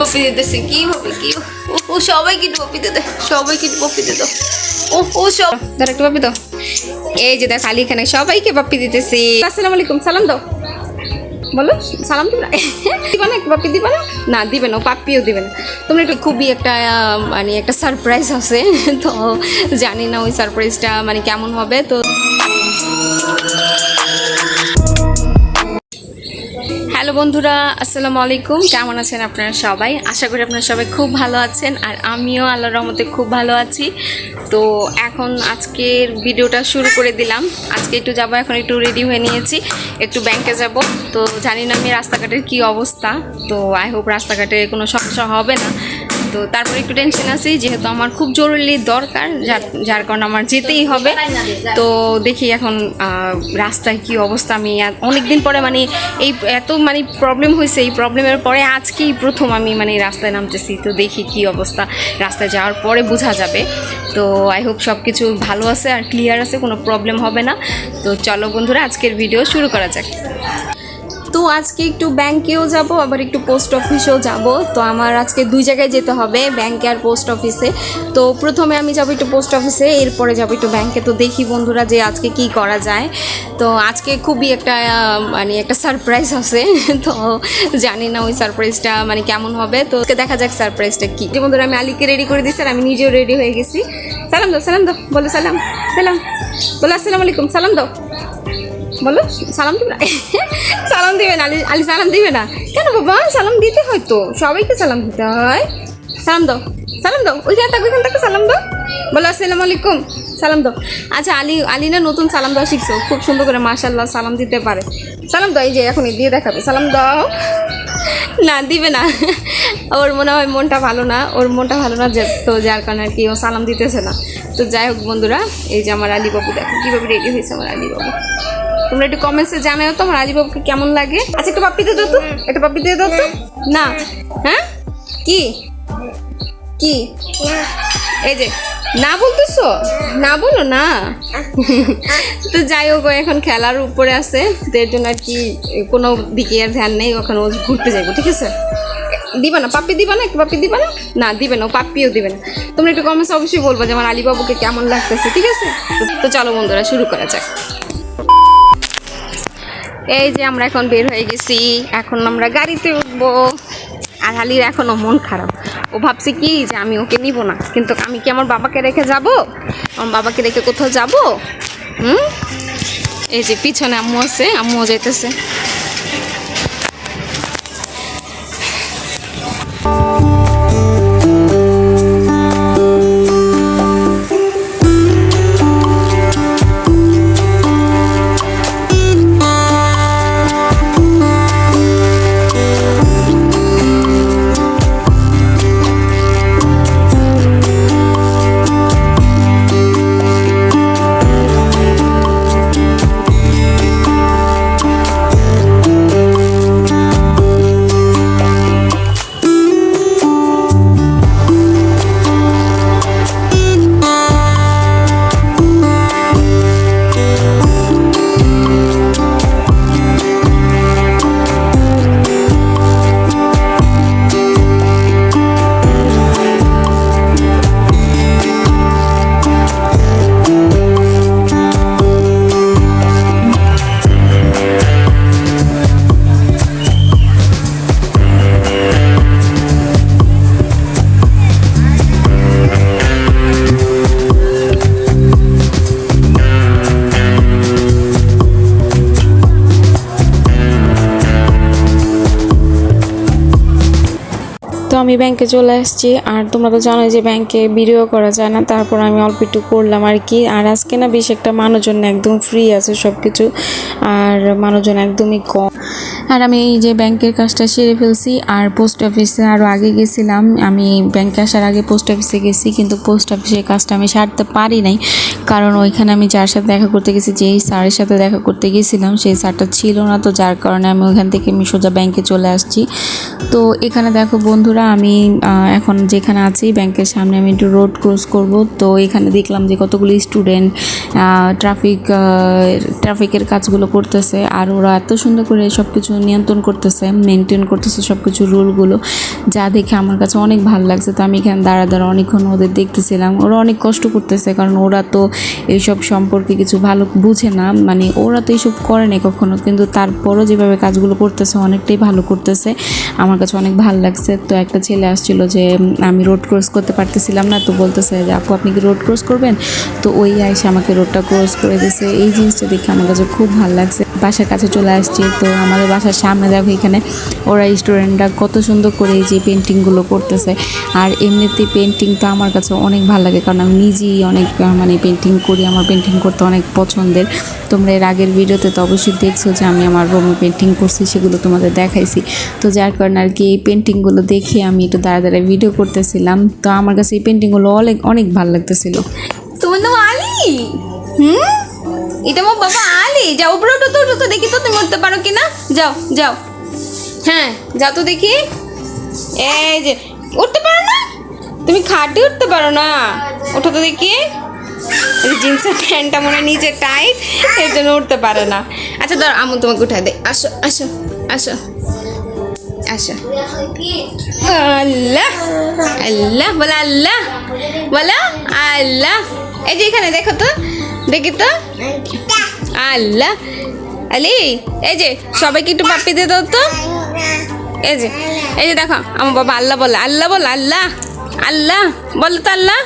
Poppy দিতেছে কি হবে কি ও, সবাইকে পপি দিতে সবাইকে পপি দিতে ও ও সব ধর একটু পপি দাও। এই যে দেখ আলী এখানে সবাইকে পপি দিতেছে। আসসালামু আলাইকুম সালাম দাও। বলো সালাম দিবে দিবা না পাপ্পি দিবা না? না দিবে না পাপ্পিও দিবে না। তোমরা একটু খুবই একটা মানে একটা সারপ্রাইজ আছে। তো জানি না ওই সারপ্রাইজটা মানে কেমন হবে তো হ্যালো বন্ধুরা, আসসালামু আলাইকুম। কেমন আছেন আপনারা সবাই? আশা করি আপনারা সবাই খুব ভালো আছেন আর আমিও আল্লাহর রহমতে খুব ভালো আছি। তো এখন আজকের ভিডিওটা শুরু করে দিলাম। আজকে একটু যাব, এখন একটু রেডি হয়ে নিয়েছি। একটু ব্যাংকে যাব। তো জানি না আমি রাস্তাঘাটের কী অবস্থা। তো আই হোপ রাস্তাঘাটে কোনো সমস্যা হবে না। তো তারপরে একটু টেনশন আছি যেহেতু আমার খুব জরুরি দরকার, যার যার কারণে আমার যেতেই হবে। তো দেখি এখন রাস্তায় কি অবস্থা, আমি অনেক দিন পরে মানে এই এত মানে প্রবলেম হয়েছে, এই প্রবলেমের পরে আজকেই প্রথম আমি মানে রাস্তায় নামতেছি। তো দেখি কি অবস্থা, রাস্তায় যাওয়ার পরে বোঝা যাবে। তো আই হোপ সব কিছু ভালো আছে আর ক্লিয়ার আছে, কোনো প্রবলেম হবে না। তো চলো বন্ধুরা, আজকের ভিডিও শুরু করা যাক। তো আজকে একটু ব্যাংকেও যাব, আবার একটু পোস্ট অফিসেও যাব। তো আমার আজকে দুই জায়গায় যেতে হবে, ব্যাংকে আর পোস্ট অফিসে। তো প্রথমে আমি যাব একটু পোস্ট অফিসে, এরপরে যাব একটু ব্যাংকে। তো দেখি বন্ধুরা যে আজকে কি করা যায়। তো আজকে খুবই একটা মানে একটা সারপ্রাইজ আছে। তো জানি না ওই সারপ্রাইজটা মানে কেমন হবে। তো দেখা যাক সারপ্রাইজটা কি। যে বন্ধুরা আমি আলীকে রেডি করে দিয়েছি আর আমি নিজেও রেডি হয়ে গেছি। সালাম দাও সালাম দাও, বলো সালাম সালাম। বলো, আসসালামু আলাইকুম, সালাম দাও। বলো, সালাম দিবে না? সালাম দিবে না, আলি আলি সালাম দিবে না। কেন বাবা, সালাম দিতে হয় তো, সবাইকে সালাম দিতে হয়। সালাম দাও সালাম দাও, ওইখান থেকে ওইখান থেকে, সালাম দাও। বলো, আসসালামু আলাইকুম, সালাম দাও। আচ্ছা আলি, আলী না নতুন সালাম দেওয়া শিখছো খুব সুন্দর করে মাশাল্লাহ সালাম দিতে পারে। সালাম দাও, এই যে এখন দিয়ে দেখাবে, সালাম দাও। না, দিবে না। ওর মনে হয় মনটা ভালো না, ওর মনটা ভালো না যে, তো যার কারণে আর কি ও সালাম দিতেছে না। তো যাই হোক বন্ধুরা, এই যে আমার আলীবাবু দেখো কীভাবে রেডি হয়েছে আমার আলীবাবু তোমরা একটু কমেন্টসে জানাও তো, আমার আলীবাবুকে কেমন লাগে? আচ্ছা একটু পাপ্পি দিয়ে দাও তো, একটু পাপ্পি দিয়ে দাও তো। না। হ্যাঁ? কি? কি? এই যে, না বলতেছো? না বলো না। তো যাই হোক এখন খেলার উপরে আছে, তো এর জন্য আর কি কোনো দিকে আর ধ্যান নেই, ওখানে ও ঘুরতে যাইবো, ঠিক আছে? দিবা না, পাপ্পি দিবা না, একটু পাপ্পি দিবা না? না, দিবে না, ও পাপ্পিও দিবে না। তোমরা একটু কমেন্টস অবশ্যই বলব যে আমার আলিবাবুকে কেমন লাগতেছে, ঠিক আছে? তো চলো বন্ধুরা, শুরু করা যাক। এই যে আমরা এখন বের হয়ে গেছি। এখন আমরা গাড়িতে উঠবো। আর হালির এখনও মন খারাপ। ও ভাবছে কি যে আমি ওকে নিব না। কিন্তু আমি কি আমার বাবাকে রেখে যাব? আমার বাবাকে রেখে কোথাও যাব? হুম? এই যে পিছনে আম্মু আছে, আম্মুও যেতেছে আমি ব্যাংকে চলে আসছি। আর তোমরা তো জানোই যে ব্যাংকে ভিডিও করা যায় না, তারপর আমি অল্প একটু করলাম আর কি। আর আজকে না বেশ একটা মানুষজন একদম ফ্রি আছে সব কিছু আর মানুষজন একদমই কম। আর আমি এই যে ব্যাংকের কাজটা সেরে ফেলছি, আর পোস্ট অফিসে আরও আগে গেছিলাম। আমি ব্যাংকে আসার আগে পোস্ট অফিসে গেছি, কিন্তু পোস্ট অফিসের কাজটা আমি সারতে পারি নাই। কারণ ওইখানে আমি যার সাথে দেখা করতে গেছি, যেই স্যারের সাথে দেখা করতে গেছিলাম, সেই স্যারটা ছিল না। তো যার কারণে আমি ওইখান থেকে আমি সোজা ব্যাংকে চলে আসছি। তো এখানে দেখো বন্ধুরা আমি এখন যেখানে আছি, ব্যাংকের সামনে আমি একটু রোড ক্রস করব। তো এখানে দেখলাম যে কতগুলি স্টুডেন্ট ট্রাফিক ট্রাফিকের কাজগুলো করতেছে আর ওরা এত সুন্দর করে সব কিছু নিয়ন্ত্রণ করতেছে মেনটেন করতেছে সব কিছু রুলগুলো যা দেখে আমার কাছে অনেক ভালো লাগছে। তো আমি এখানে দাঁড়া দাঁড়া অনেকক্ষণ ওদের দেখতেছিলাম। ওরা অনেক কষ্ট করতেছে কারণ ওরা তো এইসব সম্পর্কে কিছু ভালো বুঝে না। মানে ওরা তো এইসব করে না কখনো, কিন্তু তারপরও যেভাবে কাজগুলো করতেছে, অনেকটাই ভালো করতেছে। আমার কাছে অনেক ভালো লাগছে। তো একটা ছেলে আসছিল যে আমি রোড ক্রস করতে পারতেছিলাম না। তো বলতেছে যে, আপু, আপনি কি রোড ক্রস করবেন? তো ওই আয়সে আমাকে রোডটা ক্রস করে দিয়েছে। এই জিনিসটা দেখে আমার কাছে খুব ভালো লাগছে। বাসার কাছে চলে আসছি। তো আমাদের বাসার সামনে দেখো এখানে ওরা স্টুডেন্টরা কত সুন্দর করে এই যে পেন্টিংগুলো করতেছে। আর এমনিতে পেন্টিং তো আমার কাছে অনেক ভালো লাগে, কারণ আমি নিজেই অনেক মানে পেন্টিং করি, আমার পেন্টিং করতে অনেক পছন্দের। তোমরা এর আগের ভিডিওতে তো অবশ্যই দেখছ যে আমি আমার রুমে পেন্টিং করছি, সেগুলো তোমাদের দেখাইছি। তো যার কারণে আর কি এই পেন্টিংগুলো দেখে আমি একটু দাঁড়া দাঁড়ায় ভিডিও করতেছিলাম। তো আমার কাছে এই পেন্টিংগুলো অনেক অনেক ভালো লাগতেছিল। তোমার নাম আলি? হুম? আমার বাবা আলি। যাও, উপরে উঠো তো তো, দেখি তো তুমি উঠতে পারো কি না যাও যাও। হ্যাঁ যাও তো দেখি। এই যে, উঠতে পারো না? তুমি খাটে উঠতে পারো না। ওঠো তো দেখি। জিন্সের প্যান্টটা মনে নিচে টাইট, এর জন্য উঠতে পারে না। আচ্ছা ধর আমু তোমাকে উঠাই দে আসো আসো আসো। আসো। আল্লাহ আল্লাহ, বলে আল্লাহ, বলো আল্লাহ। এই যে এখানে দেখো তো দেখি তো আল্লাহ আলি, এই যে, সবাইকে একটু পাপ্পি দিয়ে দাও তো। এই যে এই যে দেখো, আমার বাবা আল্লাহ বলে আল্লাহ বল আল্লাহ আল্লাহ বলো তো আল্লাহ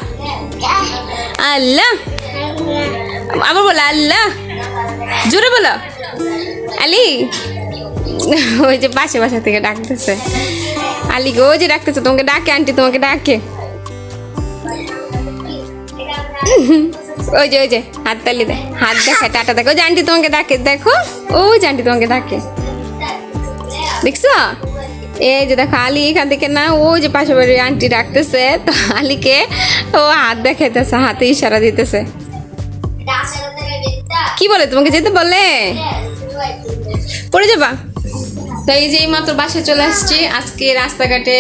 আল্লাহ আবার বলো আল্লাহ জোরে বলো। আলি, ওই যে পাশে বাসা থেকে ডাকতেছে। আলিকে ওই যে ডাকতেছে, তোমাকে ডাকে, আন্টি তোমাকে ডাকে। ওই যে ওই যে হাত তালি দে হাত দেখা টাটা দেখো আন্টি তোমাকে ডাকে দেখো ওই যে আন্টি তোমাকে ডাকে। দেখছ? এই যে দেখো আলি এখান থেকে না ওই যে পাশে বাড়ির আন্টি ডাকতেছে তো আলিকে ও হাত দেখাইতেছে হাতে ইশারা দিতেছে। কি বলে তোমাকে যেতে বলে? পড়ে যাবা? তো এই যে মাত্র বাসায় চলে আসছি। আজকে রাস্তাঘাটে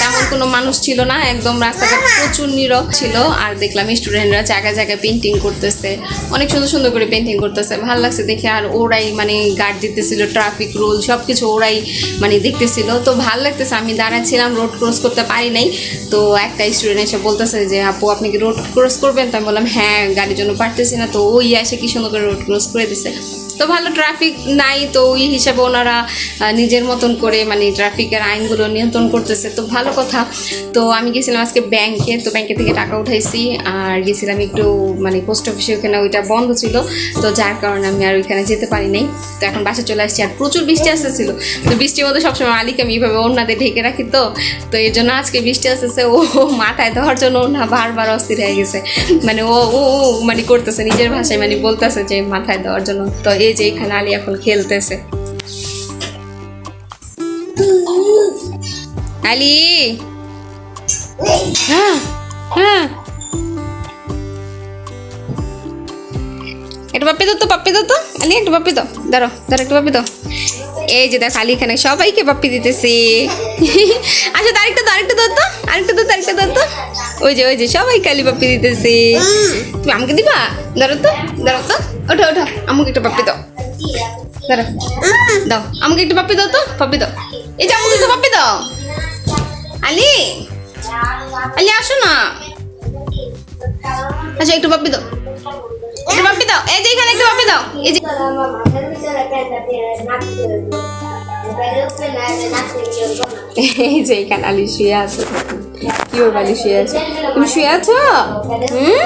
তেমন কোনো মানুষ ছিল না, একদম রাস্তাঘাট প্রচুর নীরব ছিল। আর দেখলাম স্টুডেন্টরা জায়গায় জায়গায় পেন্টিং করতেছে। অনেক সুন্দর সুন্দর করে পেন্টিং করতেছে। ভালো লাগছে দেখে আর ওরাই মানে গার্ড দিতেছিল ট্রাফিক রুল সব কিছু ওরাই মানে দেখতেছিল। তো ভালো লাগতেছে, আমি দাঁড়াচ্ছিলাম রোড ক্রস করতে পারি নাই। তো একটা স্টুডেন্ট এসে বলতেছে যে, আপু, আপনি কি রোড ক্রস করবেন? তো আমি বললাম হ্যাঁ গাড়ির জন্য পারতেছি না। তো ওই এসে কি সুন্দর করে রোড ক্রস করে দিছে। তো ভালো ট্রাফিক নাই, তো ওই হিসাবে ওনারা নিজের মতন করে মানে ট্রাফিকের আইনগুলো নিয়ন্ত্রণ করতেছে। তো ভালো কথা। তো আমি গেছিলাম আজকে ব্যাংকে, তো ব্যাংকে থেকে টাকা উঠাইছি আর গেছিলাম একটু মানে পোস্ট অফিসে ওখানে ওইটা বন্ধ ছিল। তো যার কারণে আমি আর ওইখানে যেতে পারি নাই। তো এখন বাসা চলে আসছি আর প্রচুর বৃষ্টি আসতেছিল। তো বৃষ্টির মধ্যে সবসময় আলিকে আমি এইভাবে ওনাতে ঢেকে রাখি তো। তো এর জন্য আজকে বৃষ্টি আসতেছে। ও মাথায় দেওয়ার জন্য ওনা বারবার অস্থির হয়ে গেছে। মানে ও ও মানে করতেছে, নিজের ভাষায় মানে বলতেছে যে মাথায় দেওয়ার জন্য। তো এই যে এখানে আলী এখন খেলতেছে। আলি? হ্যাঁ হ্যাঁ। একটু পাপ্পি দাও তো পাপ্পি দাও আলি একটু পাপ্পি দাও। দাঁড়ো দাঁড়ো একটু পাপ্পি দাও। এই যে দেখ আলি এখানে সবাইকে পাপ্পি দিতেছি। আচ্ছা আরেকটা দাও আরেকটা দাও তো। আরেকটা দাও তো, আরেকটা দাও তো। ওই যে ওই যে সবাইকে আলি পাপ্পি দিতেছি। তুমি আমাকে দিবা? দাঁড়ো তো দাঁড়ো তো। ওঠো ওঠো আমাকে একটা পাপ্পি দাও। দাও, আমাকে একটু পাপ্পি দাও তো, পাপ্পি দাও। এই যে আমাকে একটু পাপ্পি দাও। আলি আলি আসো না। আচ্ছা একটু পাপ্পি দাও। একটু পাপ্পি দাও। এই যে এখানে একটু পাপ্পি দাও। এই যে এই যে এখানে আলি শুয়ে আছে। কি ওর বালি শুয়ে আছে? তুমি শুয়ে আছো? হুম?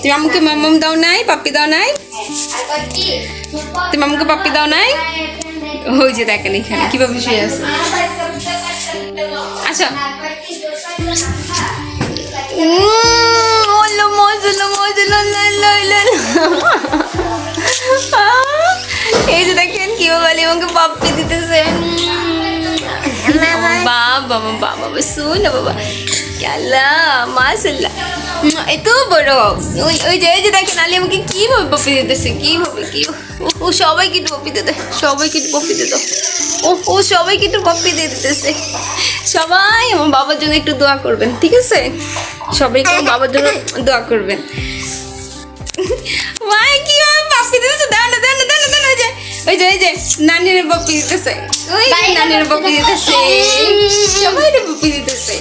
তুমি আমাকে মাম্মাম দাও নাই, পাপ্পি দাও নাই? তুমি আমাকে পাপ্পি দাও নাই? ওই যে দেখেন এখানে, কীভাবে শুয়ে আছে। আচ্ছা। এই যে দেখেন কি বলে আমাকে পাপ্পি দিতেছে। বাবা বাবা বাবা, শুন বাবা। ইয়াল্লা মাশাল্লাহ এত বড় ওই ওই যে যে দেখেন আলী আমাকে কীভাবে পপি দিতেছে কীভাবে কি ও, সবাইকে একটু পপি দিতে সবাইকে একটু পপি দিত ও ও সবাইকে একটু পপি দিয়ে দিতেছে সবাই আমার বাবার জন্য একটু দোয়া করবেন ঠিক আছে সবাই একটু আমার বাবার জন্য দোয়া করবেন মাই কি হবে বাপ্পি দিতেছে দাঁড়া দাঁড়া দাঁড়া দাঁড়া যে ওই যে ওই যে নানির বাপ্পি দিতেছে ওই নানির বাপ্পি দিতেছে সবাই বাপ্পি দিতেছে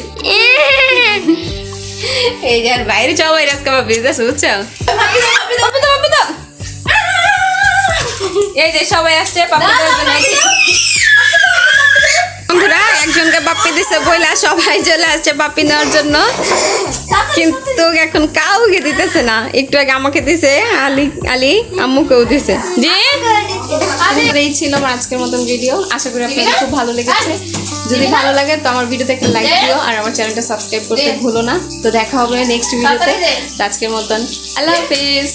এই যে আর বাইরে আজকে আমার বিজনেস বুঝছ? এই যে সবাই আসছে জন্য বন্ধুরা, একজনকে বাপ্পি দিছে বইলা, সবাই চলে আসছে বাপ্পি নেওয়ার জন্য। কিন্তু এখন কাউকে দিতেছে না। একটু আগে আমাকে দিছে, আলি আলি, আম্মুকেও দিছে। জি? এই ছিল আমার আজকের মতন ভিডিও আশা করি আপনাদের খুব ভালো লেগেছে। যদি ভালো লাগে তো আমার ভিডিওতে একটা লাইক দিও, আর আমার চ্যানেলটা সাবস্ক্রাইব করতে ভুলো না। তো দেখা হবে নেক্সট ভিডিওতে আজকের মতন, আল্লাহ হাফিজ।